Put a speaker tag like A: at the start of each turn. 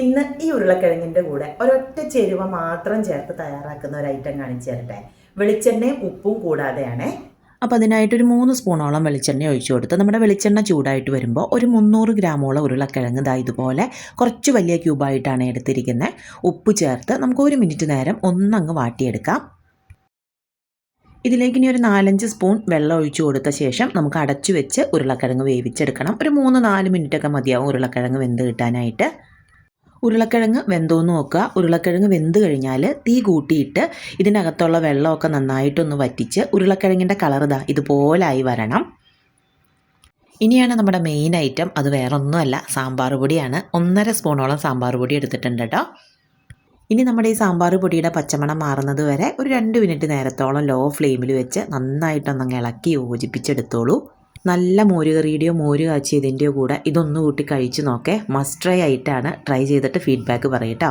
A: ഇന്ന് ഈ ഉരുളക്കിഴങ്ങിന്റെ കൂടെ ഒരൊറ്റ ചേരുവ മാത്രം ചേർത്ത് തയ്യാറാക്കുന്ന ഒരു ഐറ്റം കാണിച്ചു തരട്ടെ. വെളിച്ചെണ്ണയും ഉപ്പും കൂടാതെയാണ്.
B: അപ്പോൾ അതിനായിട്ടൊരു മൂന്ന് സ്പൂണോളം വെളിച്ചെണ്ണ ഒഴിച്ചു കൊടുത്ത് നമ്മുടെ വെളിച്ചെണ്ണ ചൂടായിട്ട് വരുമ്പോൾ ഒരു മുന്നൂറ് ഗ്രാമോളം ഉരുളക്കിഴങ്ങ് ദാ ഇതുപോലെ കുറച്ച് വലിയ ക്യൂബായിട്ടാണ് എടുത്തിരിക്കുന്നത് ഉപ്പ് ചേർത്ത് നമുക്ക് ഒരു മിനിറ്റ് നേരം ഒന്നങ്ങ് വാട്ടിയെടുക്കാം. ഇതിലേക്ക് ഇനി ഒരു നാലഞ്ച് സ്പൂൺ വെള്ളം ഒഴിച്ചു കൊടുത്ത ശേഷം നമുക്ക് അടച്ചു വെച്ച് ഉരുളക്കിഴങ്ങ് വേവിച്ചെടുക്കണം. ഒരു മൂന്ന് നാല് മിനിറ്റൊക്കെ മതിയാവും ഉരുളക്കിഴങ്ങ് വെന്ത് കിട്ടാനായിട്ട്. ഉരുളക്കിഴങ്ങ് വെന്തോന്ന് നോക്കുക. ഉരുളക്കിഴങ്ങ് വെന്ത് കഴിഞ്ഞാൽ തീ കൂട്ടിയിട്ട് ഇതിനകത്തുള്ള വെള്ളമൊക്കെ നന്നായിട്ടൊന്ന് വറ്റിച്ച് ഉരുളക്കിഴങ്ങിന്റെ കളർ ഇതാ ഇതുപോലായി വരണം. ഇനിയാണ് നമ്മുടെ മെയിൻ ഐറ്റം. അത് വേറൊന്നുമല്ല സാമ്പാർ പൊടിയാണ്. ഒന്നര സ്പൂണോളം സാമ്പാർ പൊടി എടുത്തിട്ടുണ്ട് കേട്ടോ. ഇനി നമ്മുടെ ഈ സാമ്പാർ പൊടിയുടെ പച്ചമണം മാറുന്നത് വരെ ഒരു രണ്ട് മിനിറ്റ് നേരത്തോളം ലോ ഫ്ലെയിമിൽ വെച്ച് നന്നായിട്ടൊന്നങ്ങ് ഇളക്കി യോജിപ്പിച്ചെടുത്തോളൂ. നല്ല മോര് കറിയുടെയോ മോര് കാച്ചിയതിന്റെയോ കൂടെ ഇതൊന്നു കൂട്ടി കഴിച്ചു നോക്കേ. മസ്റ്റ് ആയിട്ടാണ് ട്രൈ ചെയ്തിട്ട് ഫീഡ്ബാക്ക് പറയട്ടോ